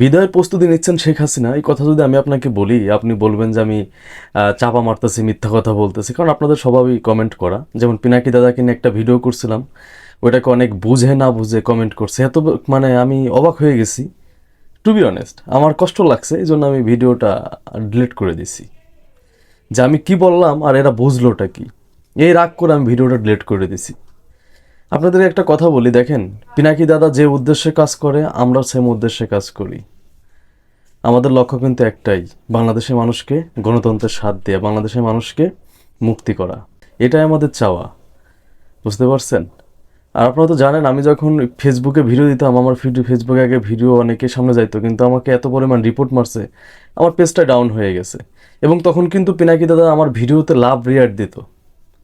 বিদায়ের প্রস্তুতি নিচ্ছেন শেখ হাসিনা। এই কথা যদি আমি আপনাকে বলি, আপনি বলবেন যে আমি চাপা মারতেছি, মিথ্যা কথা বলতেছি। কারণ আপনাদের স্বভাবই কমেন্ট করা। যেমন পিনাকি দাদাকে নিয়ে একটা ভিডিও করছিলাম, ওইটাকে অনেক বুঝে না বুঝে কমেন্ট করছে। এত মানে আমি অবাক হয়ে গেছি। টু বি অনেস্ট আমার কষ্ট লাগছে, এই জন্য আমি ভিডিওটা ডিলিট করে দিছি। যে আমি কি বললাম আর এরা বুঝলোটা কি? এই রাগ করে আমি ভিডিওটা ডিলিট করে দিছি। আপনাদের একটা কথা বলি, দেখেন, পিনাকি দাদা যে উদ্দেশ্যে কাজ করে, আমরা সেম উদ্দেশ্যে কাজ করি। আমাদের লক্ষ্য কিন্তু একটাই বাংলাদেশের মানুষকে গণতন্ত্রের স্বাদ দেওয়া বাংলাদেশের মানুষকে মুক্তি করা। এটাই আমাদের চাওয়া। বুঝতে পারছেন? আর আপনারা তো জানেন, আমি যখন ফেসবুকে ভিডিও দিতাম, আমার ফেসবুকে আগে ভিডিও অনেকের সামনে যাইতো, কিন্তু আমাকে এত পরিমাণ রিপোর্ট মারছে, আমার পেজটা ডাউন হয়ে গেছে। এবং তখন কিন্তু পিনাকি দাদা আমার ভিডিওতে লাভ রিয়াক্ট দিত।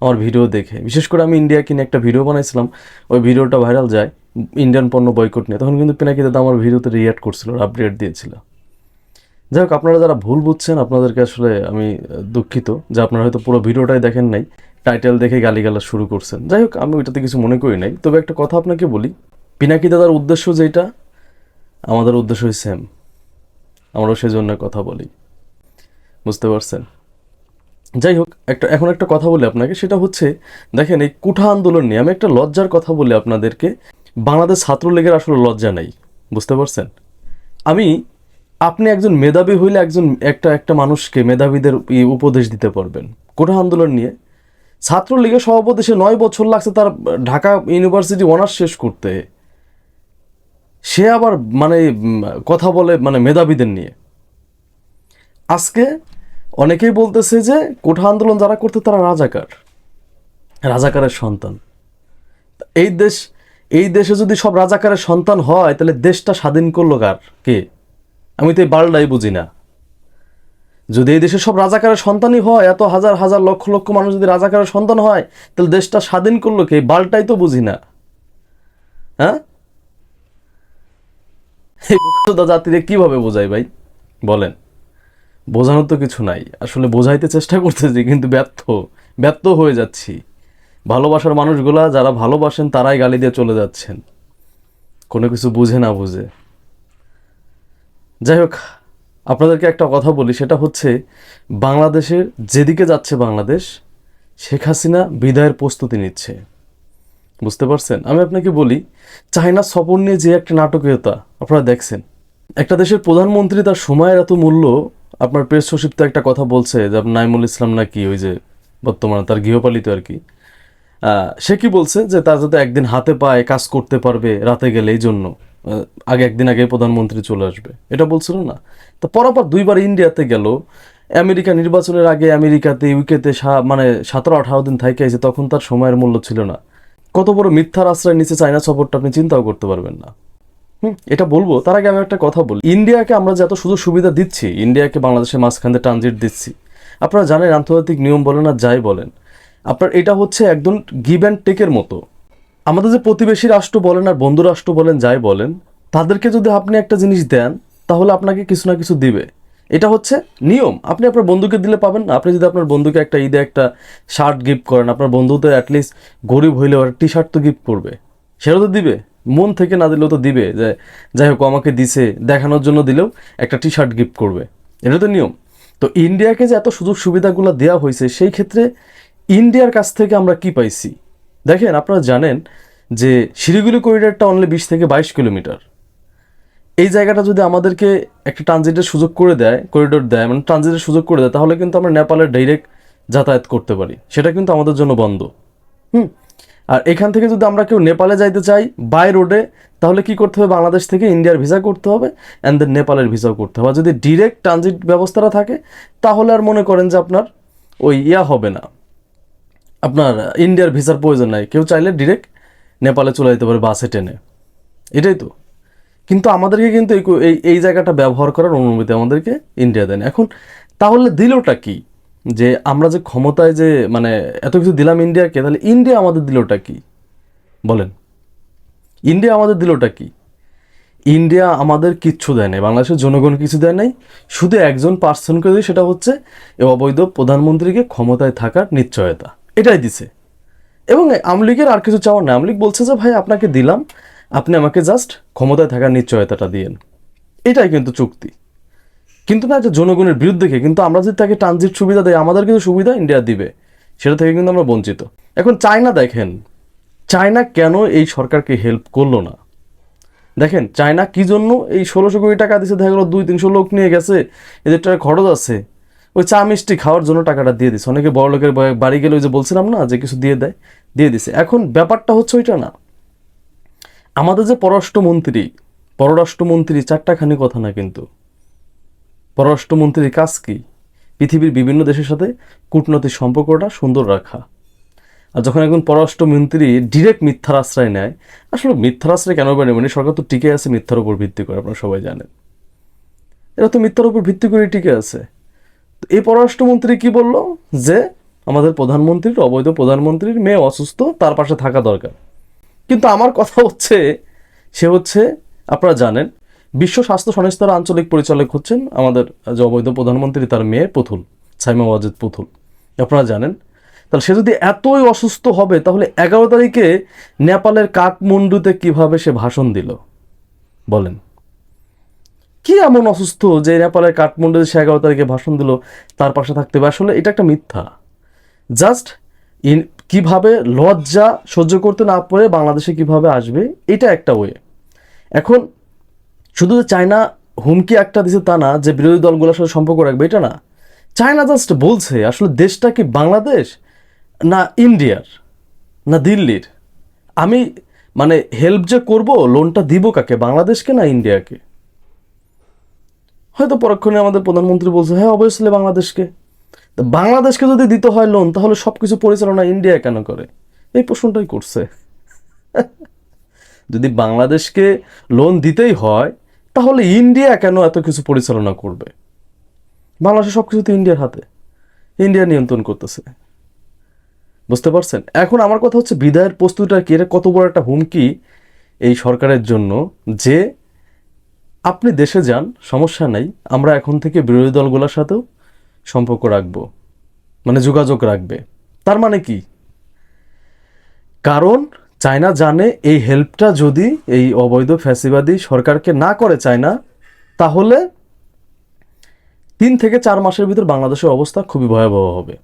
আমার ভিডিও দেখে। বিশেষ করে আমি ইন্ডিয়া কিনে একটা ভিডিও বানাইছিলাম, ওই ভিডিওটা ভাইরাল যায় ইন্ডিয়ান পণ্য বয়কট নিয়ে। তখন কিন্তু পিনাকি দাদা আমার ভিডিওতে রিয়াক্ট করছিল আপডেট দিয়েছিল। যাই হোক, আপনারা যারা ভুল বুঝছেন, আপনাদেরকে আসলে আমি দুঃখিত যে আপনারা হয়তো পুরো ভিডিওটাই দেখেন নাই টাইটেল দেখে গালিগালা শুরু করছেন। যাই হোক, আমি ওইটাতে কিছু মনে করি নাই। তবে একটা কথা আপনাকে বলি, পিনাকি দাদার উদ্দেশ্য যেটা, আমাদের উদ্দেশ্যই সেম আমরাও সেই জন্য কথা বলি। বুঝতে পারছেন? যাই হোক একটা, এখন একটা কথা বলি আপনাকে, সেটা হচ্ছে, দেখেন এই কুঠা আন্দোলন নিয়ে, আমি একটা লজ্জার কথা বলি আপনাদেরকে, বাংলাদেশ ছাত্রলীগের আসলে লজ্জা নেই, বুঝতে পারছেন? আমি, আপনি একজন মেধাবী হইলে একজন, একটা একটা মানুষকে মেধাবীদের উপদেশ দিতে পারবেন, কোঠা আন্দোলন নিয়ে। ছাত্রলীগের সভাপতি সে নয় বছর লাগছে তার, ঢাকা ইউনিভার্সিটি অনার্স শেষ করতে। সে আবার মানে কথা বলে মানে মেধাবীদের নিয়ে। আজকে অনেকেই বলতেছে যে কোঠা আন্দোলন যারা করতে, তারা রাজাকার, রাজাকারের সন্তান। এই দেশ, এই দেশে যদি সব রাজাকারের সন্তান হয়, তাহলে দেশটা স্বাধীন করল কার? কে? আমি তো এই বালটাই বুঝি না। যদি এই দেশে সব রাজাকারের সন্তানই হয়, এত হাজার হাজার লক্ষ লক্ষ মানুষ যদি রাজাকারের সন্তান হয়, তাহলে দেশটা স্বাধীন করল কে? বালটাই তো বুঝি না। হ্যাঁ? এই জাতিরে কীভাবে বোঝাই ভাই? বলেন। বোঝানোর তো কিছু নাই। আসলে বোঝাইতে চেষ্টা করতেছি, কিন্তু ব্যর্থ ব্যর্থ হয়ে যাচ্ছি। ভালোবাসার মানুষগুলা যারা ভালোবাসেন, তারাই গালি দিয়ে চলে যাচ্ছেন। কোনো কিছু বুঝে না বুঝে। যাই হোক, আপনাদেরকে একটা কথা বলি, সেটা হচ্ছে বাংলাদেশের যেদিকে যাচ্ছে বাংলাদেশ, শেখ হাসিনা বিদায়ের প্রস্তুতি নিচ্ছে। বুঝতে পারছেন? আমি আপনাকে বলি, চায়না সফর নিয়ে যে একটা নাটকীয়তা, আপনারা দেখছেন। একটা দেশের প্রধানমন্ত্রী তার সময়ের এত মূল্য আপনার প্রেস সচিব তো একটা কথা বলছে যে নাইমুল ইসলাম নাকি ওই যে বর্তমানে তার গৃহপালিত আর কি। সে কি বলছে যে তার যাতে একদিন হাতে পায়ে কাজ করতে পারবে রাতে গেলে এই জন্য আগে একদিন আগে প্রধানমন্ত্রী চলে আসবে। এটা বলছিল না। তো পরপর দুইবার ইন্ডিয়াতে গেল, আমেরিকা নির্বাচনের আগে আমেরিকাতে, ইউকেতে মানে সতেরো আঠারো দিন থাকে আছে তখন তার সময়ের মূল্য ছিল না। কত বড় মিথ্যার আশ্রয় নিচে চায়না সফরটা আপনি চিন্তাও করতে পারবেন না। এটা বলব। তার আগে আমি একটা কথা বলি। ইন্ডিয়াকে আমরা যে এত সুযোগ সুবিধা দিচ্ছি, ইন্ডিয়াকে বাংলাদেশের মাঝখান দিয়ে ট্রানজিট দিচ্ছি, আপনারা জানেন আন্তর্জাতিক নিয়ম বলেন আর যাই বলেন, আপনার এটা হচ্ছে একদম গিভ অ্যান্ড টেকের মতো। আমাদের যে প্রতিবেশী রাষ্ট্র বলেন আর বন্ধু রাষ্ট্র বলেন, যাই বলেন, তাদেরকে যদি আপনি একটা জিনিস দেন, তাহলে আপনাকে কিছু না কিছু দিবে। এটা হচ্ছে নিয়ম। আপনি আপনার বন্ধুকে দিলে পাবেন না। আপনি যদি আপনার বন্ধুকে একটা ঈদে একটা শার্ট গিফট করেন, আপনার বন্ধু তো অ্যাটলিস্ট গরিব হইলেও টি শার্ট তো গিফট করবে। সেটা তো দিবে। মন থেকে না দিলেও তো দিবে যে, যাই হোক আমাকে দিছে, দেখানোর জন্য দিলেও একটা টি শার্ট গিফট করবে। এটা তো নিয়ম। তো ইন্ডিয়াকে যে এত সুযোগ সুবিধাগুলো দেওয়া হয়েছে, সেই ক্ষেত্রে ইন্ডিয়ার কাছ থেকে আমরা কি পাইছি? দেখেন, আপনারা জানেন যে শিলিগুড়ি করিডোরটা অনলি বিশ থেকে বাইশ কিলোমিটার। এই জায়গাটা যদি আমাদেরকে একটা ট্রানজিটের সুযোগ করে দেয় করিডোর দেয় মানে ট্রানজিটের সুযোগ করে দেয়, তাহলে কিন্তু আমরা নেপালের ডাইরেক্ট যাতায়াত করতে পারি। সেটা কিন্তু আমাদের জন্য বন্ধ। হুম? আর এখান থেকে যদি আমরা কেউ নেপালে যাইতে চাই বাই রোডে, তাহলে কি করতে হবে? বাংলাদেশ থেকে ইন্ডিয়ার ভিসা করতে হবে অ্যান্ড দেন নেপালের ভিসাও করতে হবে। আর যদি ডিরেক্ট ট্রানজিট ব্যবস্থাটা থাকে, তাহলে আর মনে করেন যে আপনার ওই ইয়া হবে না। আপনার ইন্ডিয়ার ভিসার প্রয়োজন নাই। কেউ চাইলে ডিরেক্ট নেপালে চলে যেতে পারে বাসে, ট্রেনে। এটাই তো। কিন্তু আমাদেরকে কিন্তু এই এই জায়গাটা ব্যবহার করার অনুমতি আমাদেরকে ইন্ডিয়া দেন এখন তাহলে দিলটা কি? যে আমরা যে ক্ষমতায় যে মানে এত কিছু দিলাম ইন্ডিয়াকে, তাহলে ইন্ডিয়া আমাদের দিলটা কি? বলেন। ইন্ডিয়া আমাদের দিলটা কি? ইন্ডিয়া আমাদের কিচ্ছু দেয় নাই। বাংলাদেশের জনগণ কিছু দেয় নাই। শুধু একজন পার্সনকে দিয়ে, সেটা হচ্ছে এই অবৈধ প্রধানমন্ত্রীকে ক্ষমতায় থাকার নিশ্চয়তা। এটাই দিছে। এবং আমলিগের আর কিছু চাওয়ার না আমলিগ বলছে যে, ভাই, আপনাকে দিলাম। আপনি আমাকে জাস্ট ক্ষমতায় থাকার নিশ্চয়তাটা দিয়েন। এটাই কিন্তু চুক্তি। কিন্তু না যে জনগণের বিরুদ্ধে কিন্তু আমরা যদি তাকে ট্রানজিট সুবিধা দেয় আমাদের কিন্তু সুবিধা ইন্ডিয়া দিবে। সেটা থেকে কিন্তু আমরা বঞ্চিত। এখন চায়না দেখেন চায়না কেন এই সরকারকে হেল্প করল না? দেখেন চায়না কি জন্য এই ষোলোশো কোটি টাকা দিছে? দেখা গেলো দুই, তিনশো লোক নিয়ে গেছে এদের টাকা খরচ আছে। ওই চা মিষ্টি খাওয়ার জন্য টাকাটা দিয়ে দিছে। অনেকে বড় লোকের বাড়ি গেলে ওই যে বলছিলাম না, যে কিছু দিয়ে দেয়, দিয়ে দিছে। এখন ব্যাপারটা হচ্ছে ওইটা না। আমাদের যে পররাষ্ট্রমন্ত্রী পররাষ্ট্রমন্ত্রী, চারটাখানি কথা না কিন্তু। পররাষ্ট্রমন্ত্রীর কাজ কি? পৃথিবীর বিভিন্ন দেশের সাথে কূটনৈতিক সম্পর্কটা সুন্দর রাখা। আর যখন একজন পররাষ্ট্রমন্ত্রী ডিরেক্ট মিথ্যার আশ্রয় নেয়, আসলে মিথ্যার আশ্রয় কেন বেড়ে মানে সরকার তো টিকে আছে মিথ্যার উপর ভিত্তি করে, আপনারা সবাই জানেন। এরা তো মিথ্যার উপর ভিত্তি করে টিকে আছে। তো এই পররাষ্ট্রমন্ত্রী কি বলল? যে আমাদের প্রধানমন্ত্রীর, অবৈধ প্রধানমন্ত্রীর মেয়ে অসুস্থ, তার পাশে থাকা দরকার। কিন্তু আমার কথা হচ্ছে, সে হচ্ছে, আপনারা জানেন বিশ্ব স্বাস্থ্য সংস্থার আঞ্চলিক পরিচালক হচ্ছেন আমাদের যে অবৈধ প্রধানমন্ত্রী, তার মেয়ে পুতুল, সাইমা ওয়াজেদ পুতুল। আপনারা জানেন। তাহলে সে যদি এতই অসুস্থ হবে, তাহলে এগারো তারিখে নেপালের কাঠমান্ডুতে কীভাবে সে ভাষণ দিল? বলেন। কি এমন অসুস্থ যে নেপালের কাঠমান্ডুতে সে এগারো তারিখে ভাষণ দিল, তার পাশে থাকতে হবে? আসলে এটা একটা মিথ্যা। জাস্ট ইন, কীভাবে লজ্জা সহ্য করতে না পারে বাংলাদেশে কীভাবে আসবে, এটা একটা ওয়ে। এখন শুধু চায়না হুমকি একটা দিছে তা না, যে বিরোধী দলগুলোর সাথে সম্পর্ক রাখবে, এটা না। চায়না জাস্ট বলছে, আসলে দেশটা কি বাংলাদেশ না ইন্ডিয়ার, না দিল্লির? আমি মানে হেল্প যে করব লোনটা দিব কাকে? বাংলাদেশকে না ইন্ডিয়াকে? হয়তো পরক্ষণে আমাদের প্রধানমন্ত্রী বলছে হ্যাঁ অবভিয়াসলি বাংলাদেশকে। বাংলাদেশকে যদি দিতে হয় লোন তাহলে সব কিছু পরিচালনা ইন্ডিয়া কেন করে? এই প্রশ্নটাই করছে। যদি বাংলাদেশকে লোন দিতেই হয় তাহলে ইন্ডিয়া কেন এত কিছু পরিচালনা করবে? বাংলাদেশে সব কিছু তো ইন্ডিয়ার হাতে। ইন্ডিয়া নিয়ন্ত্রণ করতেছে। বুঝতে পারছেন? এখন আমার কথা হচ্ছে বিদায়ের প্রস্তুতিটা কি? এটা কত বড় একটা হুমকি এই সরকারের জন্য যে আপনি দেশে যান, সমস্যা নাই, আমরা এখন থেকে বিরোধী দলগুলোর সাথেও সম্পর্ক রাখব। মানে যোগাযোগ রাখবে। তার মানে কি? কারণ চায়না জানে এই হেল্পটা যদি এই অবৈধ ফ্যাসিবাদী সরকারকে না করে চায়না, তাহলে তিন থেকে চার মাসের ভিতর বাংলাদেশের অবস্থা খুবই ভয়াবহ হবে।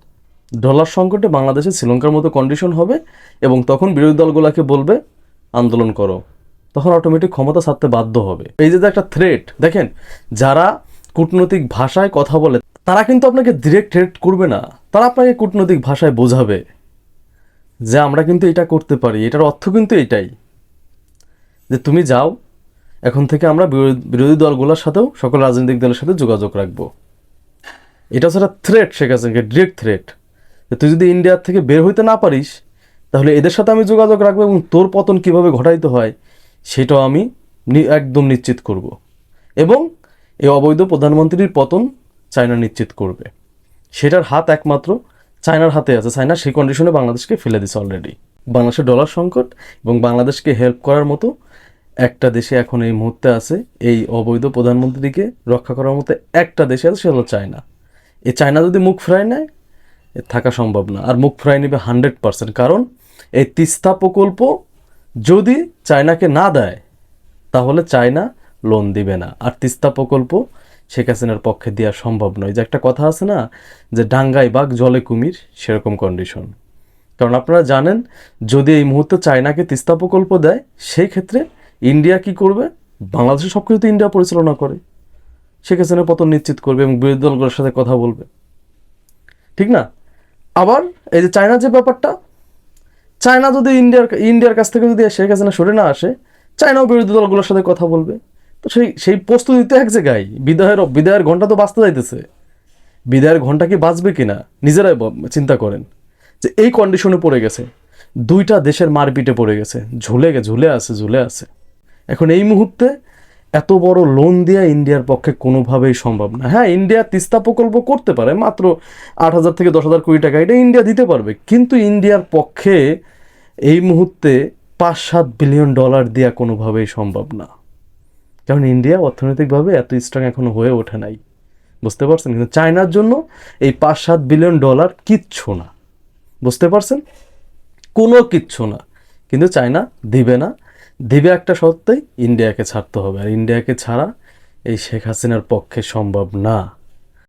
ডলার সংকটে বাংলাদেশে শ্রীলঙ্কার মতো কন্ডিশন হবে এবং তখন বিরোধী দলগুলোকে বলবে, আন্দোলন করো। তখন অটোমেটিক ক্ষমতা ছাড়তে বাধ্য হবে। এই যে একটা থ্রেট দেখেন, যারা কূটনৈতিক ভাষায় কথা বলে, তারা কিন্তু আপনাকে ডিরেক্ট থ্রেট করবে না। তারা আপনাকে কূটনৈতিক ভাষায় বোঝাবে। যে আমরা কিন্তু এটা করতে পারি, এটার অর্থ কিন্তু এটাই। যে তুমি যাও, এখন থেকে আমরা বিরোধী- দলগুলোর সাথেও, সকল রাজনৈতিক দলের সাথে যোগাযোগ রাখব। এটা হচ্ছে একটা থ্রেট শেখ হাসিনাকে ডিরেক্ট থ্রেট তুই যদি ইন্ডিয়ার থেকে বের হইতে না পারিস, তাহলে এদের সাথে আমি যোগাযোগ রাখব এবং তোর পতন কীভাবে ঘটাইতে হয়, সেটাও আমি একদম নিশ্চিত করব। এবং এই অবৈধ প্রধানমন্ত্রীর পতন চায়না নিশ্চিত করবে। সেটার হাত একমাত্র চায়নার হাতে আছে। চায়না সেই কন্ডিশনে বাংলাদেশকে ফেলে দিছে অলরেডি বাংলাদেশের ডলার সংকট এবং বাংলাদেশকে হেল্প করার মতো একটা দেশে এখন এই মুহূর্তে আছে এই অবৈধ প্রধানমন্ত্রীকে রক্ষা করার মতো একটা দেশে আছে, সেটা হলো চায়না। এই চায়না যদি মুখ ফেরায় নেয় থাকা সম্ভব না। আর মুখ ফেরাই নেবে হান্ড্রেড পার্সেন্ট কারণ এই তিস্তা প্রকল্প যদি চায়নাকে না দেয়, তাহলে চায়না লোন দিবে না। আর তিস্তা প্রকল্প শেখ হাসিনার পক্ষে দেওয়া সম্ভব নয়। যে একটা কথা আছে না, যে ডাঙ্গায় বাঘ, জলে কুমির, সেরকম কন্ডিশন কারণ আপনারা জানেন, যদি এই মুহূর্তে চায়নাকে তিস্তা প্রকল্প দেয় সেই ক্ষেত্রে ইন্ডিয়া কি করবে? বাংলাদেশের সব কিছু তো ইন্ডিয়া পরিচালনা করে। শেখ হাসিনার পতন নিশ্চিত করবে এবং বিরোধী দলগুলোর সাথে কথা বলবে। ঠিক না? আবার এই যে চায়না যে ব্যাপারটা, চায়না যদি ইন্ডিয়ার ইন্ডিয়ার কাছ থেকে যদি শেখ হাসিনা সরে না আসে, চায়নাও বিরোধী দলগুলোর সাথে কথা বলবে। তো সেই সেই প্রস্তুতি তো এক জায়গায়, বিদায়ের বিদায়ের ঘণ্টা তো বাঁচতে যাইতেছে। বিদায়ের ঘণ্টা কি বাঁচবে কিনা, নিজেরাই চিন্তা করেন। যে এই কন্ডিশনে পড়ে গেছে। দুইটা দেশের মারপিটে পড়ে গেছে। ঝুলে গে ঝুলে আছে ঝুলে আছে। এখন এই মুহূর্তে এত বড় লোন দেওয়া ইন্ডিয়ার পক্ষে কোনোভাবেই সম্ভব না। হ্যাঁ ইন্ডিয়া তিস্তা প্রকল্প করতে পারে, মাত্র আট হাজার থেকে দশ হাজার কোটি টাকা, এটা ইন্ডিয়া দিতে পারবে। কিন্তু ইন্ডিয়ার পক্ষে এই মুহূর্তে পাঁচ সাত বিলিয়ন ডলার দেওয়া কোনোভাবেই সম্ভব না। কারণ ইন্ডিয়া অর্থনৈতিকভাবে এত স্ট্রং এখনও হয়ে ওঠে নাই। বুঝতে পারছেন? কিন্তু চায়নার জন্য এই পাঁচ সাত বিলিয়ন ডলার কিচ্ছু না। বুঝতে পারছেন? কোনো কিচ্ছু না। কিন্তু চায়না দিবে না। দিবে একটা সত্ত্বেই ইন্ডিয়াকে ছাড়তে হবে। আর ইন্ডিয়াকে ছাড়া এই শেখ হাসিনার পক্ষে সম্ভব না।